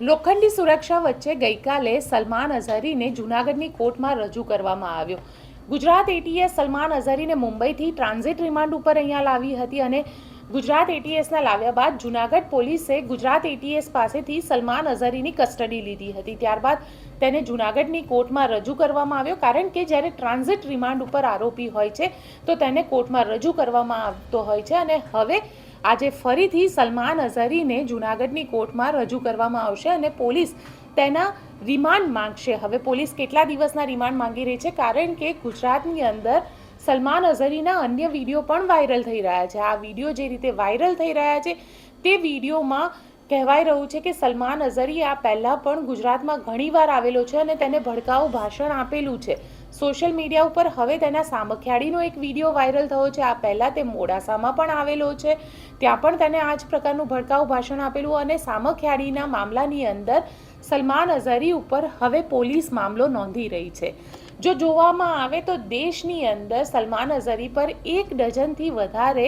લોખંડી સુરક્ષા વચ્ચે ગઈકાલે સલમાન અઝહરીને જૂનાગઢની કોર્ટમાં રજૂ કરવામાં આવ્યો. ગુજરાત એટીએસ સલમાન અઝહરીને મુંબઈથી ટ્રાન્ઝિટ રિમાન્ડ ઉપર અહીંયા લાવી હતી અને ગુજરાત એટીએસના લાવ્યા બાદ જૂનાગઢ પોલીસે ગુજરાત એટીએસ પાસેથી સલમાન અઝહરીની કસ્ટડી લીધી હતી. ત્યારબાદ તેને જૂનાગઢની કોર્ટમાં રજૂ કરવામાં આવ્યો. કારણ કે જ્યારે ટ્રાન્ઝિટ રિમાન્ડ ઉપર આરોપી હોય છે, તો તેને કોર્ટમાં રજૂ કરવામાં આવતો હોય છે અને હવે આજે ફરીથી સલમાન અઝહરીને જૂનાગઢની કોર્ટમાં રજૂ કરવામાં આવશે અને પોલીસ તેના રિમાન્ડ માંગશે. હવે પોલીસ કેટલા દિવસના રિમાન્ડ માંગી રહી છે? કારણ કે ગુજરાતની અંદર સલમાન અઝહરીના અન્ય વીડિયો પણ વાયરલ થઈ રહ્યા છે. આ વીડિયો જે રીતે વાયરલ થઈ રહ્યા છે, તે વિડીયોમાં કહેવાય રહ્યું છે કે સલમાન અઝરી આ પહેલાં પણ ગુજરાતમાં ઘણીવાર આવેલો છે અને તેને ભડકાઉ ભાષણ આપેલું છે. સોશિયલ મીડિયા ઉપર હવે તેના સામખિયાળીનો એક વીડિયો વાયરલ થયો છે. આ પહેલાં તે મોડાસામાં પણ આવેલો છે. ત્યાં પણ તેને આ જ પ્રકારનું ભડકાઉ ભાષણ આપેલું અને સામખિયાળીના મામલાની અંદર સલમાન અઝરી ઉપર હવે પોલીસ મામલો નોંધી રહી છે. જો જોવામાં આવે તો દેશની અંદર સલમાન અઝહરી પર એક ડઝનથી વધારે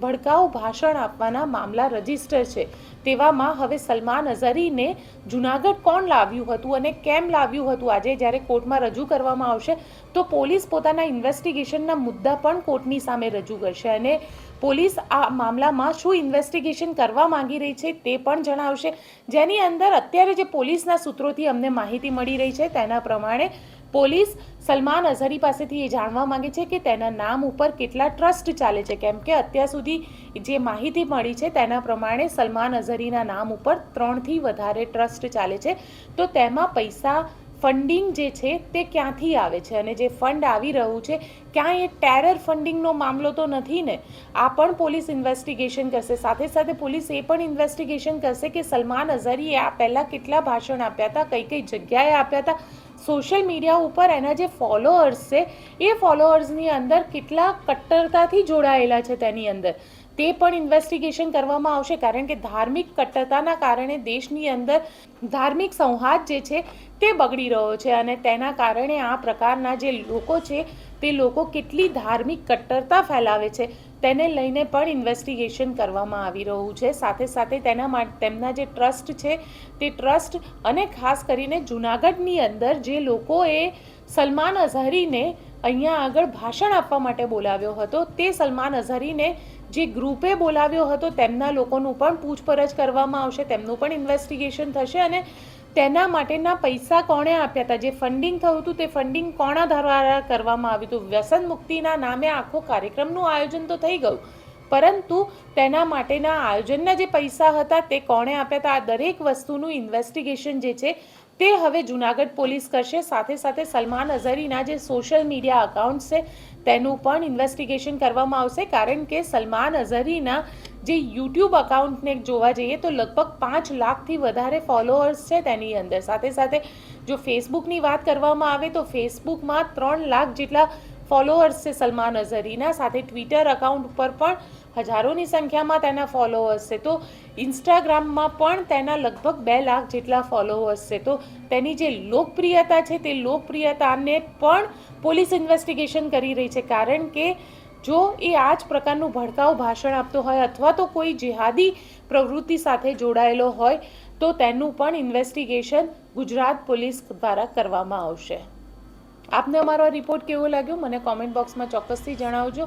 ભડકાઉ ભાષણ આપવાના મામલા રજિસ્ટર છે. તેવામાં હવે સલમાન અઝહરીને જુનાગઢ કોણ લાવ્યું હતું અને કેમ લાવ્યું હતું? આજે જ્યારે કોર્ટમાં રજૂ કરવામાં આવશે તો પોલીસ પોતાના ઇન્વેસ્ટિગેશનના મુદ્દા પણ કોર્ટની સામે રજૂ કરશે અને પોલીસ આ મામલામાં શું ઇન્વેસ્ટિગેશન કરવા માંગી રહી છે તે પણ જણાવશે. જેની અંદર અત્યારે જે પોલીસના સૂત્રોથી અમને માહિતી મળી રહી છે તેના પ્રમાણે પોલીસ સલમાન અઝહરી પાસેથી એ જાણવા માંગે છે કે તેના નામ ઉપર કેટલા ટ્રસ્ટ ચાલે છે. કેમ કે અત્યાર સુધી જે માહિતી મળી છે તેના પ્રમાણે સલમાન અઝહરીના નામ ઉપર ત્રણથી વધારે ટ્રસ્ટ ચાલે છે. તો તેમાં પૈસા ફંડિંગ જે છે તે ક્યાંથી આવે છે અને જે ફંડ આવી રહ્યું છે, ક્યાંય એ ટેરર ફંડિંગનો મામલો તો નથી ને? આ પણ પોલીસ ઇન્વેસ્ટિગેશન કરશે. સાથે સાથે પોલીસ એ પણ ઇન્વેસ્ટિગેશન કરશે કે સલમાન અઝહરીએ આ પહેલાં કેટલા ભાષણ આપ્યા હતા, કઈ કઈ જગ્યાએ આપ્યા હતા? સોશિયલ મીડિયા ઉપર એના જે ફોલોઅર્સ છે, એ ફોલોઅર્સની અંદર કેટલા કટ્ટરતાથી જોડાયેલા છે તેની અંદર? તે પણ ઇન્વેસ્ટિગેશન કરવામાં આવશે, કારણ કે ધાર્મિક કટ્ટરતાના કારણે દેશની અંદર ધાર્મિક સંહાદ જે છે તે બગડી રહ્યો છે અને તેના કારણે આ પ્રકારના જે લોકો છે તે લોકો કેટલી ધાર્મિક કટ્ટરતા ફેલાવે છે, તેને લઈને પણ ઇન્વેસ્ટિગેશન કરવામાં આવી રહ્યું છે. સાથે સાથે તેના માટે તેમના જે ટ્રસ્ટ છે તે ટ્રસ્ટ અને ખાસ કરીને જૂનાગઢની અંદર જે લોકોએ સલમાન અઝહરીને અહીંયા આગળ ભાષણ આપવા માટે બોલાવ્યો હતો. તે સલમાન અઝહરીને જે ગ્રુપે બોલાવ્યો હતો તેમના લોકોનું પણ પૂછપરછ કરવામાં આવશે. તેમનું પણ ઇન્વેસ્ટિગેશન થશે અને તેના માટેના પૈસા કોણે આપ્યા હતા? જે ફંડિંગ થયું હતું તે ફંડિંગ કોણા દ્વારા કરવામાં આવ્યું હતું? વ્યસન મુક્તિના નામે આખો કાર્યક્રમનું આયોજન તો થઈ ગયું, પરંતુ તેના માટેના આયોજનના જે પૈસા હતા તે કોણે આપ્યા હતા? આ દરેક વસ્તુનું ઇન્વેસ્ટિગેશન જે છે તે હવે જુનાગઢ પોલીસ કરશે. સાથે સાથે સલમાન અઝહરીના જે સોશિયલ મીડિયા અકાઉન્ટ છે, તેનું પણ ઇન્વેસ્ટિગેશન કરવામાં આવશે. કારણ કે સલમાન અઝહરીના જે યુટ્યુબ અકાઉન્ટને જોવા જઈએ તો લગભગ પાંચ લાખથી વધારે ફોલોઅર્સ છે તેની અંદર. સાથે સાથે જો ફેસબુકની વાત કરવામાં આવે તો ફેસબુકમાં ત્રણ લાખ જેટલા ફોલોઅર્સ છે સલમાન અઝહરીના. સાથે ટ્વિટર અકાઉન્ટ ઉપર પણ હજારોની સંખ્યામાં તેના ફોલોઅર્સ છે. તો ઇન્સ્ટાગ્રામમાં પણ તેના લગભગ બે લાખ જેટલા ફોલોઅર્સ છે. તો તેની જે લોકપ્રિયતા છે તે લોકપ્રિયતાને પણ પોલીસ ઇન્વેસ્ટિગેશન કરી રહી છે. કારણ કે જો એ આ જ પ્રકારનું ભડકાઉ ભાષણ આપતો હોય અથવા તો કોઈ જેહાદી પ્રવૃત્તિ સાથે જોડાયેલો હોય, તો તેનું પણ ઇન્વેસ્ટિગેશન ગુજરાત પોલીસ દ્વારા કરવામાં આવશે. આપને અમારો રિપોર્ટ કેવો લાગ્યો? મને કોમેન્ટ બોક્સમાં ચોક્કસથી જણાવજો.